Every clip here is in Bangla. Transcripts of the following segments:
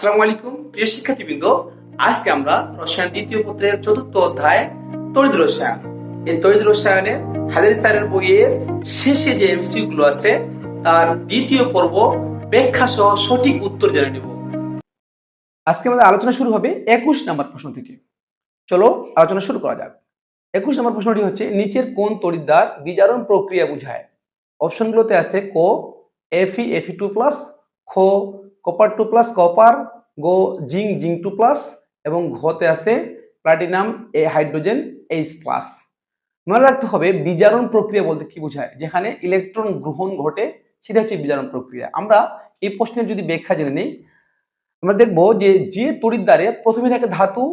আসসালামু আলাইকুম, প্রিয় শিক্ষার্থীবৃন্দ। আজকে আমরা রসায়ন দ্বিতীয় পত্রের চতুর্থ অধ্যায় তড়িৎ রসায়ন। এই তড়িৎ রসায়নে হাজারি বইয়ের শেষে যে এমসিউ গুলো আছে, তার দ্বিতীয় পর্ব ব্যাখ্যা সহ সঠিক উত্তর জেনে নেব। আজকে আমাদের আলোচনা শুরু হবে একুশ নাম্বার প্রশ্ন থেকে। চলো আলোচনা শুরু করা যাক। একুশ নম্বর প্রশ্নটি হচ্ছে, নিচের কোন তড়িৎদ্বার বিজারণ প্রক্রিয়া বোঝায়? অপশনগুলোতে আছে কো, F E F E two plus, খো কপার টু প্লাস কপার গো জিং জিং টু প্লাস এবং ঘতে আছে প্লাটিনাম এ হাইড্রোজেন এইচ প্লাস মনে রাখতে হবে বিজারণ প্রক্রিয়া বলতে কি বোঝায়? যেখানে ইলেকট্রন গ্রহণ ঘটে, সেটা হচ্ছে বিজারণ প্রক্রিয়া। আমরা এই প্রশ্নের যদি ব্যাখ্যা জেনে নিই, আমরা দেখব যে যে তড়িৎদ্বারে প্রথমে থাকে ধাতু,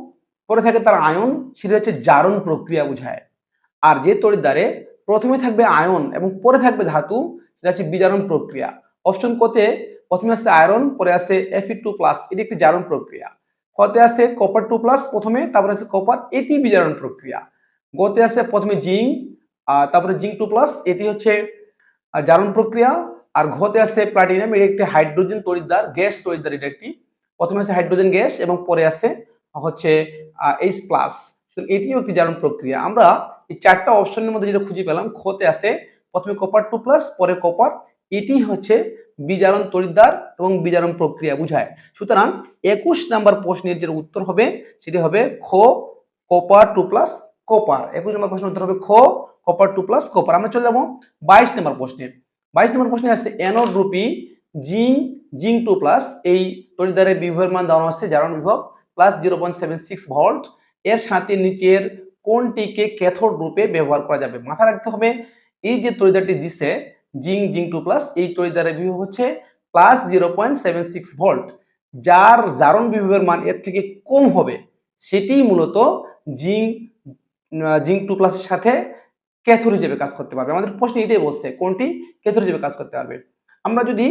পরে থাকে তার আয়ন, সেটা হচ্ছে জারণ প্রক্রিয়া বোঝায়। আর যে তড়িৎদ্বারে প্রথমে থাকবে আয়ন এবং পরে থাকবে ধাতু, সেটা হচ্ছে বিজারণ প্রক্রিয়া। অপশন কোতে প্রথমে আসছে আয়রন পরে আসছে এফি টু প্লাস এটি একটি জারণ প্রক্রিয়া। কতে আছে কপার টু প্লাস প্রথমে, তারপরে আছে কপার এটি বিজারণ প্রক্রিয়া। গতে আছে প্রথমে জিং তারপরে জিং টু প্লাস এটি হচ্ছে জারণ প্রক্রিয়া। আর ঘতে আছে প্লাটিনাম এটি একটি হাইড্রোজেন তড়িৎদ্বার গ্যাস তড়িৎদ্বার এটা একটি। প্রথমে আছে হাইড্রোজেন গ্যাস এবং পরে আছে, হচ্ছে এইচ প্লাস এটিও একটি জারণ প্রক্রিয়া। আমরা এই চারটা অপশনের মধ্যে যেটা খুঁজে পেলাম খতে আছে প্রথমে কপার টু প্লাস পরে কপার এটি হচ্ছে বিজারণ তরিদ্বার এবং বিজারণ প্রক্রিয়া বুঝায়। সুতরাং একুশ নাম্বার প্রশ্নের যে উত্তর হবে, সেটি হবে খ, কপার টু প্লাস কপার। একুশ নম্বর প্রশ্নের উত্তর হবে খ, কপার টু প্লাস কপার। আমরা চলে যাব বাইশ নম্বর প্রশ্নে বাইশ নম্বর প্রশ্নে আছে, অ্যানোড রূপী জিং জিং টু প্লাস এই তরিদ্বারের বিভবের মান দেওয়া আছে, জারণ বিভব, plus zero point seven six volt. এর সাথে নিচের কোনটিকে ক্যাথোড রূপে ব্যবহার করা যাবে? মাথায় রাখতে হবে, এই যে তড়িৎদ্বারটি দিছে জিং জিং টু প্লাস, এই তড়িৎদ্বারের বিভব হচ্ছে plus zero point seven six volt, যার জারণ বিভবের মান এর থেকে কম হবে। সেটি মূলত জিং জিং টু প্লাসের সাথে ক্যাথোড হিসেবে কাজ করতে পারবে। আমাদের প্রশ্ন এটাই বলছে, কোনটি? ক্যাথোড হিসেবে কাজ করতে পারবে। আমরা যদি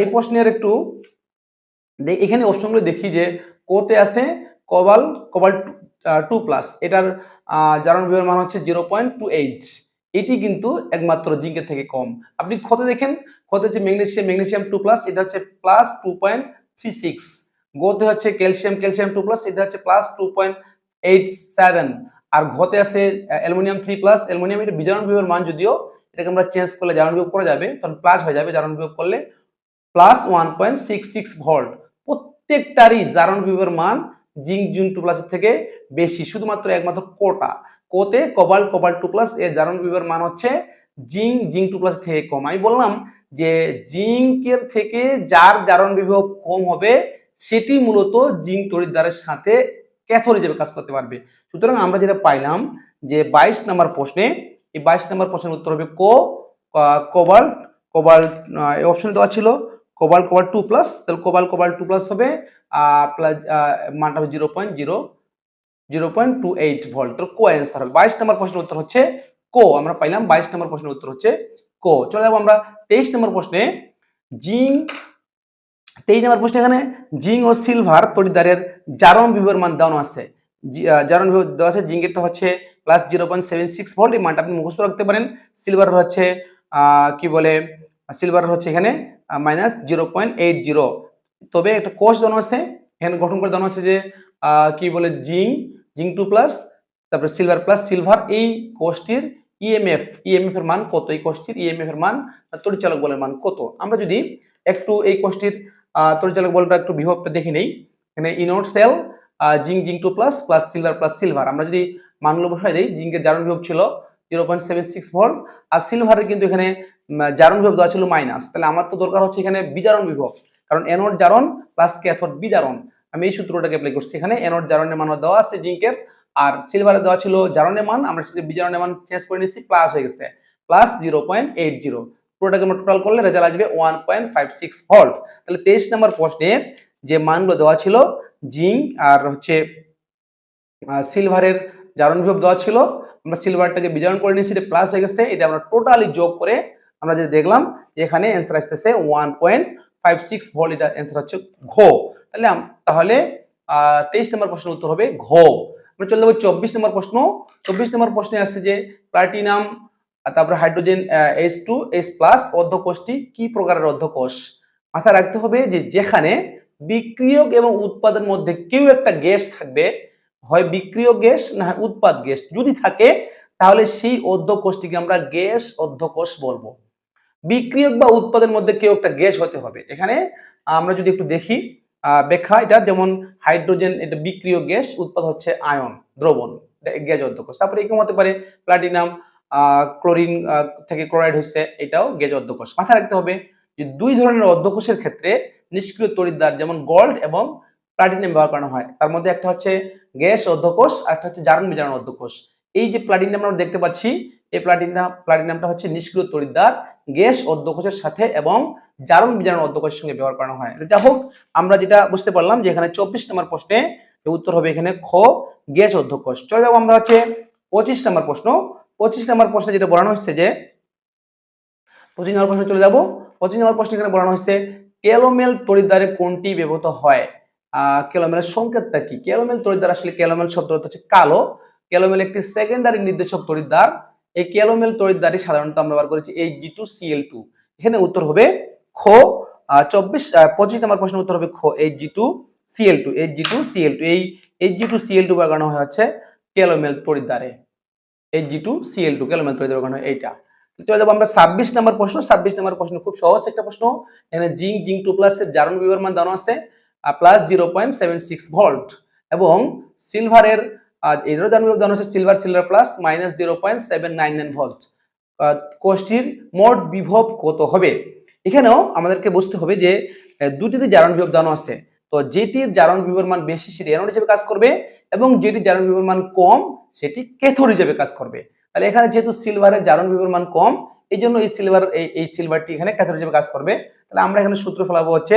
এই প্রশ্নের একটু এখানে অপশনগুলো দেখি যে কোতে আছে কবাল কবাল টু প্লাস। এটার জারণ বিভবের মান হচ্ছে জিরো পয়েন্ট টু এইট। এটি কিন্তু একমাত্র জিঙ্কের থেকে কম। আপনি ক্ষতে দেখেন, ক্ষতে হচ্ছে ম্যাগনেশিয়াম ম্যাগনেশিয়াম টু প্লাস, এটা হচ্ছে plus two point three six. গোতে হচ্ছে ক্যালসিয়াম ক্যালসিয়াম টু প্লাস, এটা হচ্ছে plus two point eight seven. আর ঘতে আছে অ্যালুমিনিয়াম থ্রি প্লাস, অ্যালুমিনিয়াম এটা বিজারণ বিভবের মান যদিও এটাকে আমরা চেঞ্জ করলে জারণ বিভব করা যাবে, তখন প্লাস হয়ে যাবে জারণ বিভব করলে plus one point six six volt. প্রত্যেকটারই জারণ বিভবের মান জিঙ্ক জুন টু প্লাসের থেকে বেশি, শুধুমাত্র একমাত্র কোটা। কোতে কবাল কবাল টু প্লাস, এর জারণ বিভবের মান হচ্ছে জিঙ্ক জিঙ্ক টু প্লাস থেকে কম। আমি বললাম যে জিঙ্কের থেকে যার জারণ বিভব কম হবে, সেটি মূলত জিঙ্ক তড়িৎদ্বারের সাথে ক্যাথোড হিসেবে কাজ করতে পারবে। সুতরাং আমরা যেটা পাইলাম যে বাইশ নম্বর প্রশ্নে, এই বাইশ নম্বর প্রশ্নের উত্তর হবে কো কোবাল্ট কোবাল্ট এই অপশনে দেওয়া ছিল কোবাল কোবাল টু প্লাস, তাহলে কোবাল কোবাল টু প্লাস হবে প্লাস মানটা হবে zero point zero. Zero point two eight volt তো কো অ্যান্সার হবে বাইশ নম্বর প্রশ্নের উত্তর হচ্ছে কো। আমরা পাইলাম বাইশ নম্বর প্রশ্নের উত্তর হচ্ছে কো। চলে যাব আমরা তেইশ নম্বর প্রশ্নে। জিং তেইশ নম্বর প্রশ্নে এখানে জিং ও সিলভার তড়িৎদ্বারের জারণ বিভবের মান দেওয়া আছে। জারণ বিভব দেওয়া আছে, জিঙ্কেরটা হচ্ছে plus zero point seven six volt এই মানটা আপনি মুখস্থ রাখতে পারেন। সিলভার হচ্ছে কি বলে, সিলভার হচ্ছে এখানে minus zero point eight zero তবে একটা কোষ দেওয়া আছে। এখানে গঠন করে দেওয়া হচ্ছে যে কি বলে জিং জিং টু প্লাস তারপরে সিলভার প্লাস সিলভার এই কোষটির ইএমএফ ইএমএফ এর মান কত? এই কোষটির ইএমএফ এর মান আর তড়িৎচালক বলের মান কত? আমরা যদি একটু এই কোষটির আহ, তড়িৎচালক বলটা একটু বিভবটা দেখে নেই। এখানে anode cell zinc zinc two plus plus silver plus silver. আমরা যদি মানগুলো বসাই দিই জিঙ্কের জারণ বিভব ছিল zero point seven six volt আর সিলভারের কিন্তু এখানে জারণ বিভব দেওয়া ছিল মাইনাস তাহলে আমার তো দরকার হচ্ছে এখানে বিজারণ বিভব। কারণ এনোড জারণ প্লাস ক্যাথোড বিজারণ। আমি এই সূত্রটাকে অ্যাপ্লাই করছি। এখানে এনোড জারণের মান দেওয়া আছে জিঙ্কের, আর সিলভারে দেওয়া ছিল জারণের মান। আমরা সেটা বিজারণের মান চেঞ্জ করে নিচ্ছি প্লাস হয়ে গেছে। Plus zero point eight zero পুরোটাকে আমরা টোটাল করলে রেজাল্ট আসবে one point five six volt তাহলে তেইশ নম্বর প্রশ্নের যে মানগুলো দেওয়া ছিল, জিঙ্ক আর হচ্ছে সিলভারের জারণ বিভব দেওয়া ছিল, আমরা সিলভারটাকে বিজারণ করে নিয়েছি, এটা প্লাস হয়ে গেছে। এটা আমরা টোটালি যোগ করে আমরা যেটা দেখলাম যে এখানে অ্যান্সার আসতেছে one point five six volt এটা অ্যান্সার হচ্ছে ঘ। তাহলে তাহলে তেইশ নম্বর প্রশ্নের উত্তর হবে ঘ আমরা চলে যাব চব্বিশ নম্বর প্রশ্ন। চব্বিশ নম্বর প্রশ্নে আসছে যে প্লাটিনাম তারপরে hydrogen S two S plus অর্ধকোষটি কি প্রকারের অর্ধকোষ? মাথায় রাখতে হবে যে, যেখানে বিক্রিয়ক এবং উৎপাদের মধ্যে কেউ একটা গ্যাস থাকবে, হয় বিক্রিয় গ্যাস না হয় উৎপাদ গ্যাস। যদি থাকে, তাহলে সেই অধ্যকোষটিকে আমরা গ্যাস অধ্যকোষ বলব। বিক্রিয়ক বা উৎপাদের মধ্যে কেউ একটা গ্যাস হতে হবে। এখানে আমরা যদি একটু দেখি ব্যাখ্যা এটা যেমন হাইড্রোজেন, এটা বিক্রিয় গ্যাস, উৎপাদ হচ্ছে আয়ন, দ্রবণ গ্যাস অধ্যকোষ তারপরে এরকম হতে পারে প্লাটিনাম ক্লোরিন থেকে ক্লোরাইড হচ্ছে এটাও গ্যাস অধ্যকোষ মাথায় রাখতে হবে যে দুই ধরনের অধ্যকোষের ক্ষেত্রে নিষ্ক্রিয় তড়িৎদ্বার, যেমন গোল্ড এবং প্লাটিনাম ব্যবহার করানো হয়। তার মধ্যে একটা হচ্ছে গ্যাস অধ্যকোষ আর একটা হচ্ছে জারণ বিজারণ অধ্যকোষ এই যে প্লাটিনাম আমরা দেখতে পাচ্ছি, এই প্লাটিনাম প্লাটিনামটা হচ্ছে নিষ্ক্রিয় তড়িৎদ্বার গ্যাস অধ্যকোষের সাথে এবং জারণ বিজারণ অধ্যকোষের সঙ্গে ব্যবহার করানো হয়। যাই হোক আমরা যেটা বুঝতে পারলাম যে এখানে চব্বিশ নম্বর প্রশ্নে উত্তর হবে এখানে খ, গ্যাস অধ্যকোষ। চলে যাব আমরা হচ্ছে পঁচিশ নম্বর প্রশ্ন। পঁচিশ নম্বর প্রশ্নে যেটা বলানো হচ্ছে যে, পঁচিশ নম্বর প্রশ্নে চলে যাব। পঁচিশ নম্বর প্রশ্ন এখানে বলানো হচ্ছে ক্যালোমেল তরিদ্বারে কোনটি ব্যবহৃত হয়? ক্যালোমেলের সংকেতটা কি? ক্যালোমেল তরিদ্বার আসলে ক্যালোমেল শব্দ হচ্ছে কালো। ক্যালোমেল একটি সেকেন্ডারি নির্দেশক তড়িৎদ্বার এই ক্যালোমেল তড়িৎদ্বারই সাধারণত আমরা ব্যবহার করেছি H G two CL two এখানে উত্তর হবে খ চব্বিশ পঁচিশ নম্বর প্রশ্নের উত্তর হবে খ H G two CL two H G two CL two এই H G two CL two বাগানো হচ্ছে calomel তড়িৎদ্বারে H G two CL two calomel তড়িৎদ্বার বাগানো এইটা। চলে যাব আমরা ছাব্বিশ নম্বর প্রশ্ন। ছাব্বিশ নম্বর প্রশ্ন খুব সহজ একটা প্রশ্ন। এখানে জিঙ্ক জিঙ্ক টু প্লাস এর জারণ মান দেওয়া আছে plus zero point seven six volt এবং সিলভারের এরও জারণ বিভব দেওয়া হচ্ছে silver silver plus minus zero point seven nine nine volt কোষ্ঠীর মোট বিভব কত হবে? এখানেও আমাদেরকে বুঝতে হবে যে দুটিতে জারণ বিভব দেওয়া আছে। তো যেটির জারণ বিভবের মান বেশি, সেটি অ্যানোড হিসেবে কাজ করবে এবং যেটির জারণ বিভবের মান কম, সেটি ক্যাথোড হিসেবে কাজ করবে। তাহলে এখানে যেহেতু সিলভারের জারণ বিভবের মান কম, এই জন্য এই সিলভার এই সিলভারটি এখানে ক্যাথোড হিসেবে কাজ করবে। তাহলে আমরা এখানে সূত্র ফেলাবো হচ্ছে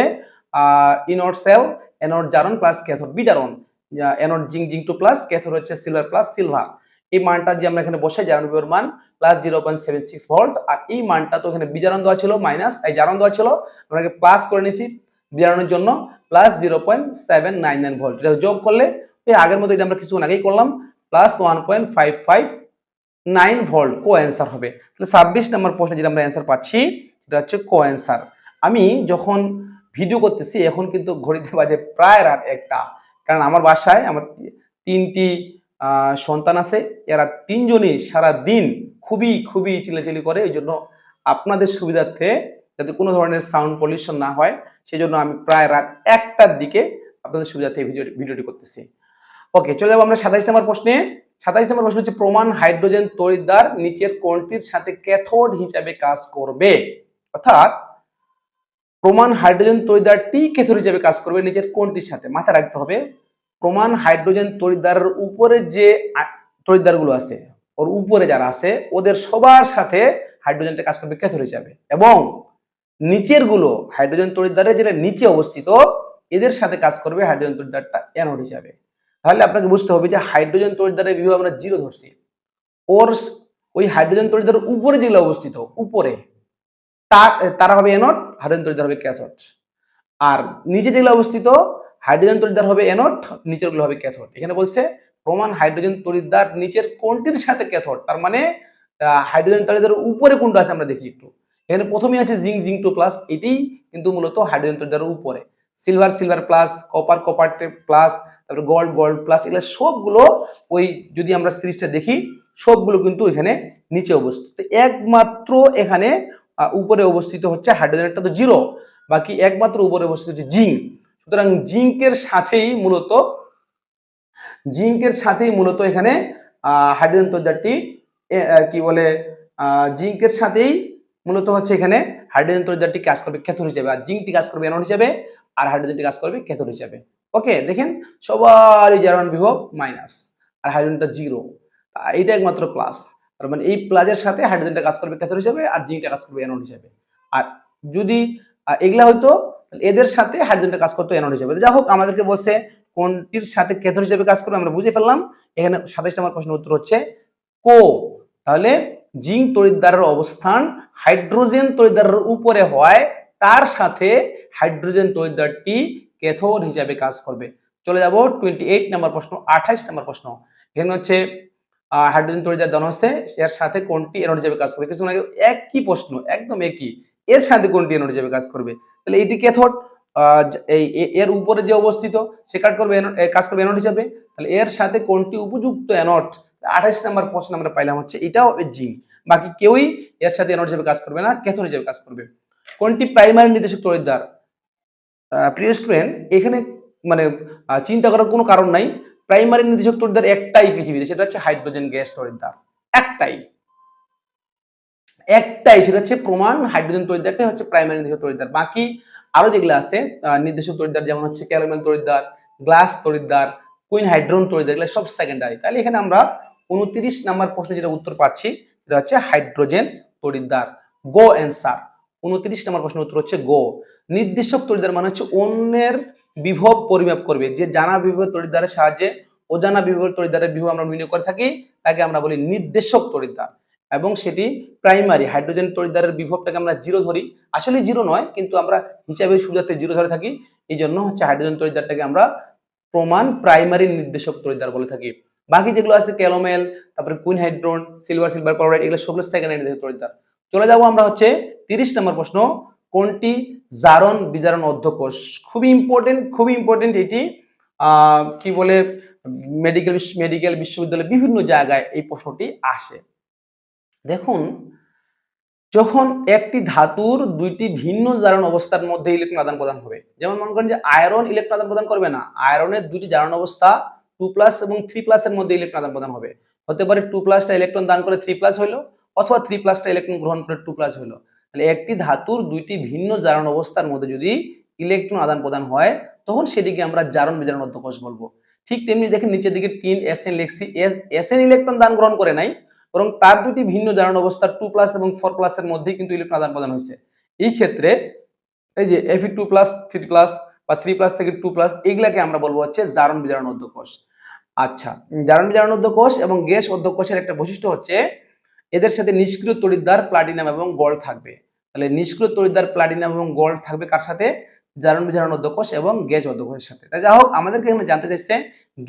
ইনট সেল এনট জারণ প্লাস ক্যাথোড বিজারণ এনট জিং জিঙ্ক টু প্লাস ক্যাথোড হচ্ছে সিলভার প্লাস সিলভার এই মানটা যে আমরা এখানে বসাই জারণ বিভবের মান plus zero point seven six volt আর এই মানটা তো এখানে বিজারণ দেওয়া ছিল মাইনাস এই জারণ দেওয়া ছিল, আমরা প্লাস করে নিছি বিজারণের জন্য plus zero point seven nine nine volt এটা যোগ করলে, এই আগের মতো এটা আমরা কিছুক্ষণ আগেই করলাম plus one point five five nine volt কো অ্যান্সার হবে। তাহলে ছাব্বিশ নম্বর প্রশ্নে যেটা আমরা অ্যান্সার পাচ্ছি, সেটা হচ্ছে কো অ্যান্সার আমি যখন ভিডিও করতেছি, এখন কিন্তু ঘড়িতে বাজে প্রায় রাত একটা। কারণ আমার বাসায় আমার তিনটি সন্তান আছে, এরা তিনজনই সারা দিন খুবই খুবই চিলাচিলি করে, এই জন্য আপনাদের সুবিধার্থে যাতে কোনো ধরনের সাউন্ড পলিউশন না হয় সেই জন্য আমি প্রায় রাত একটার দিকে আপনাদের সুবিধার্থে ভিডিও, ভিডিওটি করতেছি। ওকে চলে যাব আমরা সাতাইশ নম্বর প্রশ্নে। সাতাইশ নম্বর প্রশ্ন হচ্ছে, প্রমাণ হাইড্রোজেন তড়িৎদ্বার নিচের কোনটির সাথে ক্যাথোড হিসাবে কাজ করবে। অর্থাৎ প্রমাণ হাইড্রোজেন তড়িৎদ্বারটি ক্যাথোড হিসাবে কাজ করবে নিচের কোনটির সাথে। মাথায় রাখতে হবে, প্রমাণ হাইড্রোজেন তড়িৎদ্বারের উপরে যে তড়িৎদ্বারগুলো আছে, ওর উপরে যারা আছে, ওদের সবার সাথে হাইড্রোজেনটা কাজ করবে ক্যাথোড হিসাবে। এবং নিচেরগুলো হাইড্রোজেন তড়িৎদ্বারের যেটা নিচে অবস্থিত, এদের সাথে কাজ করবে হাইড্রোজেন তড়িৎদ্বারটা অ্যানোড হিসাবে। তাহলে আপনাকে বুঝতে হবে যে হাইড্রোজেন তড়িৎদ্বারের বিভব আমরা জিরো ধরছি। ওর ওই হাইড্রোজেন তড়িৎদ্বারের উপরে যেগুলো অবস্থিত, উপরে তার হবে অ্যানোড হাইড্রোজেন তড়িৎদ্বার হবে ক্যাথোড। আর নিচে যেগুলো অবস্থিত, হাইড্রোজেন তড়িৎদ্বার হবে এনট, নিচেরগুলো হবে ক্যাথোড। এখানে বলছে প্রমাণ হাইড্রোজেন তড়িৎদ্বার নিচের কোনটির সাথে ক্যাথোড, তার মানে হাইড্রোজেন তড়িৎদ্বারের উপরে কোনটা আছে আমরা দেখি একটু। এখানে প্রথমেই আছে জিঙ্ক জিঙ্ক টু প্লাস, এটি কিন্তু মূলত হাইড্রোজেন তড়িৎদ্বারের উপরে। Silver silver plus, copper copper plus, তারপরে গোল্ড গোল্ড প্লাস, এগুলো সবগুলো ওই যদি আমরা সিরিজটা দেখি, সবগুলো কিন্তু এখানে নিচে অবস্থিত। একমাত্র এখানে উপরে অবস্থিত হচ্ছে হাইড্রোজেনটা তো জিরো বাকি একমাত্র উপরে অবস্থিত হচ্ছে জিঙ্ক সুতরাং জিঙ্কের সাথেই মূলত জিঙ্কের সাথেই মূলত এখানে হাইড্রোজেন তৈরি কি বলে জিঙ্কের সাথেই মূলত হচ্ছে এখানে হাইড্রোজেন তৈরি কাজ করবে ক্যাথোড হিসেবে। আর জিঙ্কটি কাজ করবে অ্যানোড হিসেবে, আর হাইড্রোজেনটি কাজ করবে ক্যাথোড হিসেবে। ওকে দেখেন, সবারই জারণ বিভব মাইনাস আর হাইড্রোজেনটা জিরো এইটা একমাত্র প্লাস তার মানে এই প্লাজের সাথে হাইড্রোজেনটা কাজ করবে ক্যাথোড হিসাবে আর জিঙ্কটা কাজ করবে অ্যানোড হিসাবে। আর যদি এগুলা হয়তো এদের সাথে হাইড্রোজেনটা কাজ করতো অ্যানোড হিসাবে। যা হোক, আমাদেরকে বলছে কোনটির সাথে ক্যাথোড হিসাবে কাজ করবে আমরা বুঝে ফেললাম। এখানে সাতাইশ নম্বর প্রশ্নের উত্তর হচ্ছে কো। তাহলে জিঙ্ক তড়িৎদ্বারের অবস্থান হাইড্রোজেন তড়িৎদ্বারের উপরে হয়, তার সাথে হাইড্রোজেন তড়িৎদ্বারটি ক্যাথোড হিসাবে কাজ করবে। চলে যাব টোয়েন্টি এইট নাম্বার প্রশ্ন, আঠাইশ নাম্বার প্রশ্ন। এখানে হচ্ছে হাইড্রোজেন তড়িৎদ্বার দেওয়া হচ্ছে এর সাথে কোনটি এনর্জি হিসেবে কাজ করবে? কিছুক্ষণ আগে একই প্রশ্ন, একদম একই। এর সাথে কোনটি এনর্জি হিসাবে কাজ করবে? তাহলে এটি ক্যাথোড এই এর উপরে যে অবস্থিত, সে কাজ করবে কাজ করবে অ্যানোড হিসাবে তাহলে এর সাথে কোনটি উপযুক্ত অ্যানোড আঠাইশ নাম্বার প্রশ্ন আমরা পাইলাম হচ্ছে এটাও জিঙ্ক বাকি কেউই এর সাথে অ্যানোড হিসেবে কাজ করবে না ক্যাথোড হিসেবে কাজ করবে। কোনটি প্রাইমারি নির্দেশক তড়িৎদ্বার প্রিয় স্টুডেন্ট এখানে মানে চিন্তা করার কোনো কারণ নাই। প্রাইমারি নির্দেশক তড়িৎদ্বার একটাই পৃথিবীতে সেটা হচ্ছে হাইড্রোজেন গ্যাস তড়িৎদ্বার একটাই। একটাই, সেটা হচ্ছে প্রমাণ, হাইড্রোজেন তড়িৎদ্বারটাই হচ্ছে প্রাইমারি নির্দেশক তড়িৎদ্বার বাকি আরও যেগুলো আছে নির্দেশক তড়িৎদ্বার যেমন হচ্ছে ক্যালোমেল তড়িৎদ্বার গ্লাস তড়িৎদ্বার কুইন হাইড্রোন তড়িৎদ্বার এগুলো সব সেকেন্ডারি তাহলে এখানে আমরা উনত্রিশ নাম্বার প্রশ্নে যেটা উত্তর পাচ্ছি, সেটা হচ্ছে হাইড্রোজেন তড়িৎদ্বার গো অ্যান্সার উনত্রিশ নাম্বার প্রশ্নের উত্তর হচ্ছে গো নির্দেশক তড়িৎদ্বার মানে হচ্ছে অন্যের বিভব পরিমাপ করবে। যে জানা বিভব তড়িৎদ্বারের সাহায্যে অজানা বিভব তড়িৎদ্বারের বিভব আমরা নির্ণয় করে থাকি, তাকে আমরা বলি নির্দেশক তড়িৎদ্বার এবং সেটি প্রাইমারি হাইড্রোজেন তড়িৎদ্বারের বিভবটাকে আমরা জিরো ধরি। আসলে জিরো নয়, কিন্তু আমরা হিসাবে সুবিধাতে জিরো ধরে থাকি। এই জন্য হচ্ছে হাইড্রোজেন তড়িৎদ্বারটাকে আমরা প্রমাণ প্রাইমারি নির্দেশক তড়িৎদ্বার বলে থাকি। বাকি যেগুলো আছে ক্যালোমেল তারপরে quinhydrone silver silver chloride এগুলো সবগুলো সেকেন্ডারি নির্দেশক তড়িৎদ্বার চলে যাব আমরা হচ্ছে তিরিশ নম্বর প্রশ্ন, কোনটি জারণ বিজারণ অধ্যকোষ। খুবই ইম্পর্টেন্ট খুবই ইম্পর্টেন্ট এটি কি বলে মেডিকেল মেডিকেল বিশ্ববিদ্যালয় বিভিন্ন জায়গায় এই প্রশ্নটি আসে। দেখুন, যখন একটি ধাতুর দুইটি ভিন্ন জারণ অবস্থার মধ্যে ইলেকট্রন আদান প্রদান হবে, যেমন মনে করেন যে আয়রন ইলেকট্রন আদান প্রদান করবে না আয়রনের দুইটি জারণ অবস্থা টু প্লাস এবং থ্রি প্লাসের মধ্যে ইলেকট্রন আদান প্রদান হবে। হতে পারে টু প্লাসটা ইলেকট্রন দান করে থ্রি প্লাস হলো, অথবা থ্রি প্লাসটা ইলেকট্রন গ্রহণ করে টু প্লাস হলো। তাহলে একটি ধাতুর দুইটি ভিন্ন জারণ অবস্থার মধ্যে যদি ইলেকট্রন আদান প্রদান হয়, তখন সেটিকে আমরা জারণ বিজারণ অধ্যকোষ বলব। ঠিক তেমনি দেখেন নিচের দিকে তিন এস এন লিখছি, এস এস এন ইলেকট্রন দান গ্রহণ করে নাই, বরং তার দুটি ভিন্ন জারণ অবস্থা টু প্লাস এবং ফোর প্লাসের মধ্যেই কিন্তু ইলেকট্রন আদান প্রদান হয়েছে। এই ক্ষেত্রে এই যে F E two plus, three plus বা থ্রি প্লাস থেকে টু প্লাস, এগুলাকে আমরা বলব হচ্ছে জারণ বিজারণ অধ্যকোষ। আচ্ছা জারণ বিজারণ অধ্যকোষ এবং গ্যাস অধ্যকোষের একটা বৈশিষ্ট্য হচ্ছে, এদের সাথে নিষ্ক্রিয় তড়িৎদ্বার, প্লাটিনাম এবং গোল্ড থাকবে। তাহলে নিষ্ক্রিয় তড়িৎদ্বার প্লাটিনাম এবং গোল্ড থাকবে কার সাথে? জারণ বিজারণ অধ্যকোষ এবং গ্যাস অধ্যকোষের সাথে। তাই যা হোক, আমাদেরকে এখানে জানতে চাইছে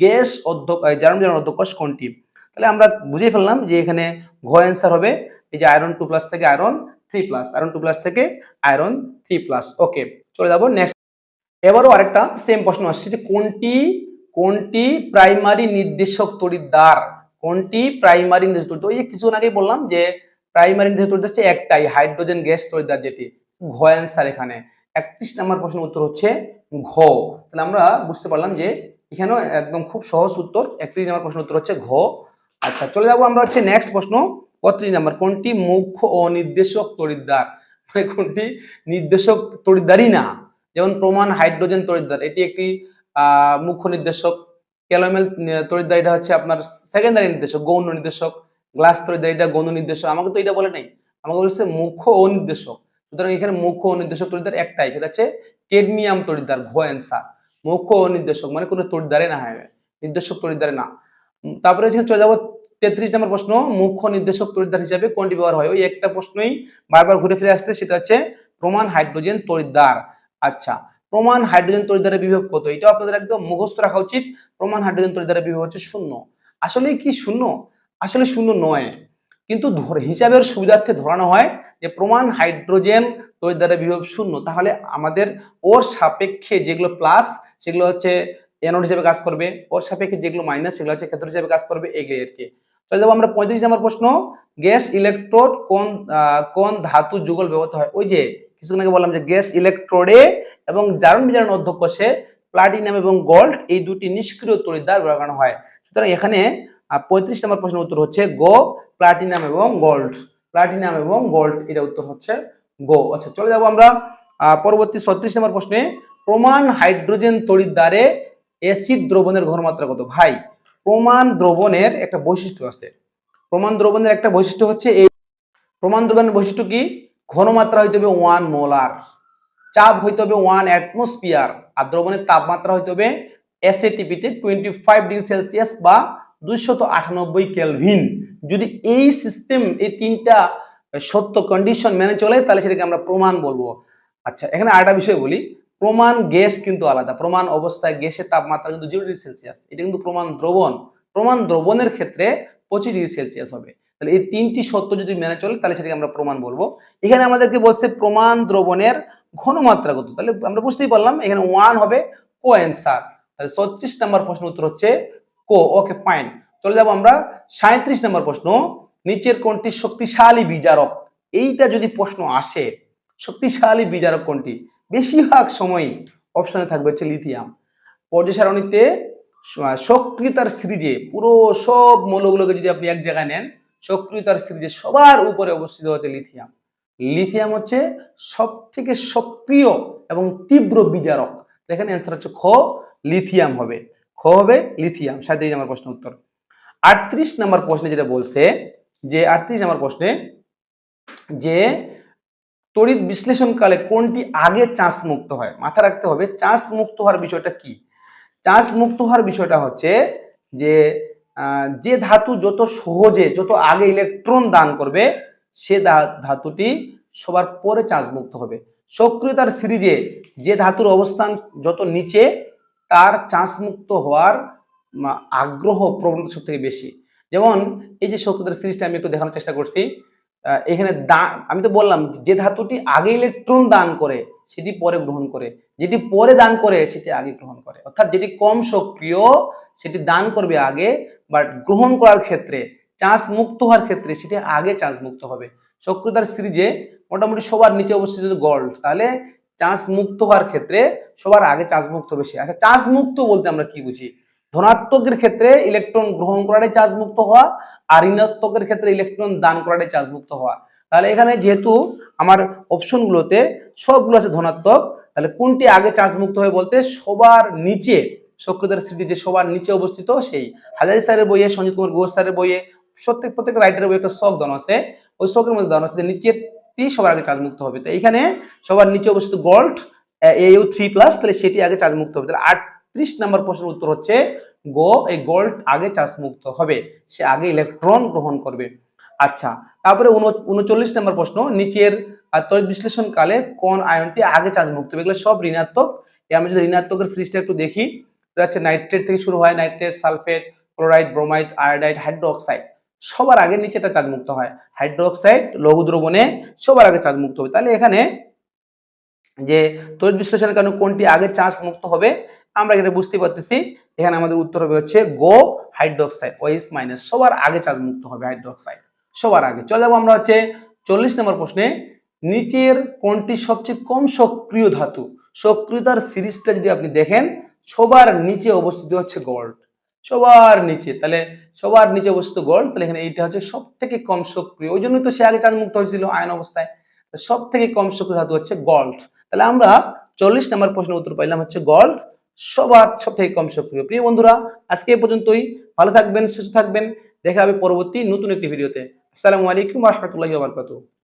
গ্যাস অধ্যক জারণ বিজারণ অধ্যকোষ কোনটি? তাহলে আমরা বুঝে ফেললাম যে এখানে ঘ অ্যান্সার হবে, এই যে আয়রন টু প্লাস থেকে iron three plus iron two plus থেকে আয়রন থ্রি প্লাস ওকে চলে যাব নেক্সট এবারও আরেকটা সেম প্রশ্ন আসছে যে কোনটি কোনটি প্রাইমারি নির্দেশক তড়িৎদ্বার কোনটি প্রাইমারি নির্দেশক ওই যে কিছুক্ষণ আগেই বললাম যে প্রাইমারি নির্দেশক তড়িৎদ্বার হচ্ছে একটাই হাইড্রোজেন গ্যাস তড়িৎদ্বার যেটি ঘ অ্যান্সার এখানে। একত্রিশ নম্বর প্রশ্নের উত্তর হচ্ছে ঘ। তাহলে আমরা বুঝতে পারলাম যে এখানেও একদম খুব সহজ উত্তর, একত্রিশ নম্বর প্রশ্নের উত্তর হচ্ছে ঘ। আচ্ছা চলে যাব আমরা হচ্ছে নেক্সট প্রশ্ন বত্রিশ নাম্বার। কোনটি মুখ্য ও নির্দেশক তড়িৎদ্বার মানে কোনটি নির্দেশক তড়িৎদ্বারই না? যেমন প্রমাণ হাইড্রোজেন তড়িৎদ্বার এটি একটি মুখ্য নির্দেশক। ক্যালোমেল তড়িৎদ্বার এটা হচ্ছে আপনার সেকেন্ডারি নির্দেশক, গৌণ নির্দেশক। গ্লাস তড়িৎদ্বার এটা গৌণ নির্দেশক আমাকে তো এটা বলে নাই। আমাকে বলছে মুখ্য ও নির্দেশক সুতরাং এখানে মুখ্য ও নির্দেশক তড়িৎদ্বার একটাই, সেটা হচ্ছে কেডমিয়াম তড়িৎদ্বার ঘ অ্যান্সার। মুখ্য নির্দেশক মানে কোনো তড়িৎদ্বারে না হয়, নির্দেশক তড়িৎদ্বারে না। তারপরে চলে যাব তেত্রিশ নম্বর প্রশ্ন, মুখ্য নির্দেশক তড়িৎদ্বার হিসাবে কোনটি ব্যবহার হয়? ওই একটা প্রশ্নই বারবার ঘুরে ফিরে আসছে, সেটা হচ্ছে প্রমাণ হাইড্রোজেন তড়িৎদ্বার আচ্ছা প্রমাণ হাইড্রোজেন তড়িৎদ্বারের বিভব কত? এটা আপনাদের একদম মুখস্থ রাখা উচিত, প্রমাণ হাইড্রোজেন তড়িৎদ্বারের বিভব হচ্ছে শূন্য। আসলে কি শূন্য? আসলে শূন্য নয়। কিন্তু হিসাবের সুবিধার্থে ধরানো হয় যে প্রমাণ হাইড্রোজেন তড়িৎদ্বারের বিভব শূন্য। তাহলে আমাদের ওর সাপেক্ষে যেগুলো প্লাস সেগুলো হচ্ছে এনোড হিসেবে কাজ করবে। ওর সাপেক্ষে যেগুলো মাইনাস সেগুলো হচ্ছে ক্ষেত্র হিসেবে কাজ করবে এগুলো আর কি চলে যাব আমরা পঁয়ত্রিশ নম্বর প্রশ্ন। গ্যাস ইলেকট্রোড কোন কোন ধাতু যুগল ব্যবহৃত হয়? ওই যে কিছুক্ষণ আগে বললাম যে গ্যাস ইলেকট্রোডে এবং জারণ বিজারণ অধ্যকোষে প্লাটিনাম এবং গোল্ড এই দুটি নিষ্ক্রিয় তড়িৎদ্বার ব্যবহার হয়। সুতরাং এখানে পঁয়ত্রিশ নম্বর প্রশ্নের উত্তর হচ্ছে গো, প্লাটিনাম এবং গোল্ড। প্লাটিনাম এবং গোল্ড এটা উত্তর হচ্ছে গো। আচ্ছা চলে যাব আমরা পরবর্তী ছত্রিশ নম্বর প্রশ্নে। প্রমাণ হাইড্রোজেন তড়িৎদ্বারে অ্যাসিড দ্রবণের ঘনমাত্রা কত? ভাই, প্রমাণ দ্রবণের একটা বৈশিষ্ট্য আছে। প্রমাণ দ্রবণের একটা বৈশিষ্ট্য হচ্ছে এই প্রমাণ দ্রবণের বৈশিষ্ট্য কি? ঘনমাত্রা হইতে হবে ওয়ান মোলার চাপ হইতে হবে ওয়ান অ্যাটমসফিয়ার আর দ্রবণের তাপমাত্রা হইতে হবে এসএটিপিতে টোয়েন্টি ফাইভ ডিগ্রি সেলসিয়াস বা দুইশত আটানব্বই কেলভিন যদি এই সিস্টেম এই তিনটা সত্য কন্ডিশন মেনে চলে, তাহলে সেটাকে আমরা প্রমাণ বলব। আচ্ছা এখানে আরেকটা বিষয় বলি। প্রমাণ গ্যাস কিন্তু আলাদা। প্রমাণ অবস্থায় গ্যাসের তাপমাত্রা কিন্তু জিরো ডিগ্রি সেলসিয়াস এটা কিন্তু প্রমাণ দ্রবণ। প্রমাণ দ্রবণের ক্ষেত্রে পঁচিশ ডিগ্রি সেলসিয়াস হবে। তাহলে এই তিনটি সত্য যদি মেনে চলে, তাহলে সেটাকে আমরা প্রমাণ বলব। এখানে আমাদেরকে বলছে প্রমাণ দ্রবণের ঘনমাত্রা কত? তাহলে আমরা বুঝতেই পারলাম, এখানে ওয়ান হবে কো অ্যান্সার তাহলে ছত্রিশ নম্বর প্রশ্ন উত্তর হচ্ছে কো, ওকে, ফাইন। চলে যাব আমরা সাঁত্রিশ নম্বর প্রশ্ন। নিচের কোনটি শক্তিশালী বিজারক? এইটা যদি প্রশ্ন আসে, শক্তিশালী বিজারক কোনটি? বেশিরভাগ সময়ই অপশনে থাকবে হচ্ছে লিথিয়াম পর্যায় সারণীতে সক্রিয়তার সিরিজে, পুরো সব মৌলগুলোকে যদি আপনি এক জায়গায় নেন, সক্রিয়তার সিরিজে সবার উপরে অবস্থিত হচ্ছে লিথিয়াম লিথিয়াম হচ্ছে সব থেকে সক্রিয় এবং তীব্র বিজারক। এখানে অ্যান্সার হচ্ছে খ লিথিয়াম হবে। খ হবে লিথিয়াম সাথে আমার প্রশ্ন উত্তর। আটত্রিশ নম্বর প্রশ্নে যেটা বলছে, যে আটত্রিশ নম্বর প্রশ্নে, যে তড়িৎ বিশ্লেষণকালে কোনটি আগে চাষ মুক্ত হয়? মাথা রাখতে হবে চাষ মুক্ত হওয়ার বিষয়টা কি? চাষ মুক্ত হওয়ার বিষয়টা হচ্ছে যে যে ধাতু যত সহজে, যত আগে ইলেকট্রন দান করবে, সে ধাতুটি সবার পরে চার্জ মুক্ত হবে। সক্রিয়তার সিরিজে যে ধাতুর অবস্থান যত নিচে তার চার্জ মুক্ত হওয়ার আগ্রহ প্রবণতা সব থেকে বেশি। যেমন এই যে সক্রিয়তার সিরিজটা আমি একটু দেখানোর চেষ্টা করছি এখানে দা- আমি তো বললাম যে ধাতুটি আগে ইলেকট্রন দান করে, সেটি পরে গ্রহণ করে। যেটি পরে দান করে, সেটি আগে গ্রহণ করে। অর্থাৎ যেটি কম সক্রিয়, সেটি দান করবে আগে বাট গ্রহণ করার ক্ষেত্রে চান্স মুক্ত হওয়ার ক্ষেত্রে সেটি আগে চান্স মুক্ত হবে। সক্রিয়তার সিরিজে মোটামুটি সবার নিচে অবস্থিত গোল্ড তাহলে চান্স মুক্ত হওয়ার ক্ষেত্রে সবার আগে চান্স মুক্ত সে আচ্ছা চান্স মুক্ত বলতে আমরা কি বুঝি? ধনাত্মকের ক্ষেত্রে ইলেকট্রন গ্রহণ করাটাই চার্জ মুক্ত হওয়া আর ঋণাত্মকের ক্ষেত্রে ইলেকট্রন দান করাটাই চার্জ মুক্ত হওয়া। তাহলে এখানে যেহেতু আমার অপশনগুলোতে সবগুলো আছে ধনাত্মক, তাহলে কোনটি আগে চার্জ মুক্ত হবে বলতে সবার নিচে সক্রিয়তার স্মৃতি যে সবার নিচে অবস্থিত সেই। হাজারি স্যারের বইয়ে, সঞ্জিত কুমার ঘোষ স্যারের বইয়ে, প্রত্যেক প্রত্যেক রাইটারের বইয়ে একটা শখ দেওয়া আছে। ওই শখের মধ্যে দেওয়া আছে যে নিচেরটি সবার আগে চার্জ মুক্ত হবে। তো এইখানে সবার নিচে অবস্থিত গোল্ড এউ থ্রি প্লাস তাহলে সেটি আগে চার্জ মুক্ত হবে। তাহলে আটত্রিশ নম্বর প্রশ্নের উত্তর হচ্ছে গো এই গোল্ড আগে চার্জ মুক্ত হবে। সে আগে ইলেকট্রন গ্রহণ করবে। আচ্ছা তারপরে উনচল্লিশ নম্বর প্রশ্ন, নিচের তড়িৎ বিশ্লেষণ কালে কোন আয়নটি আগে চার্জ মুক্ত হবে? এগুলো সব ঋণাত্মক। আমরা যদি ঋণাত্মকের ফ্রিজটা একটু দেখি হচ্ছে নাইট্রেট থেকে শুরু হয় nitrate sulphate chloride bromide iodide hydroxide সবার আগে নিচেটা চার্জ মুক্ত হয়। হাইড্রোক্সাইড লঘু দ্রবণে সবার আগে চার্জ মুক্ত হবে। তাহলে এখানে যে তড়িৎ বিশ্লেষণের কারণে কোনটি আগে চার্জ মুক্ত হবে, আমরা এখানে বুঝতে পারতেছি। এখানে আমাদের উত্তর হবে হচ্ছে গো হাইড্রোক্সাইড ওএস মাইনাস সবার আগে চার্জ মুক্ত হবে হাইড্রোক্সাইড। সবার আগে। চলে যাব আমরা হচ্ছে চল্লিশ নম্বর প্রশ্নে। নিচের কোনটি সবচেয়ে কম সক্রিয় ধাতু? সক্রিয়তার সিরিজটা যদি আপনি দেখেন, সবার নিচে অবস্থিত হচ্ছে গোল্ড সবার নিচে, তাহলে সবার নিচে অবস্থিত গোল্ড তাহলে এখানে এইটা হচ্ছে সব থেকে কম সক্রিয়। ওই জন্যই তো সে আগে মুক্ত হয়েছিল আয়ন অবস্থায়। সব থেকে কম সক্রিয় ধাতু হচ্ছে গোল্ড তাহলে আমরা চল্লিশ নম্বর প্রশ্নের উত্তর পাইলাম হচ্ছে গোল্ড সবার সব থেকে কম সক্রিয়। প্রিয় বন্ধুরা, আজকে এ পর্যন্তই। ভালো থাকবেন, সুস্থ থাকবেন। দেখা হবে পরবর্তী নতুন একটি ভিডিওতে। আসসালামু আলাইকুম রহমতুল্লাহি বারকাতুহ।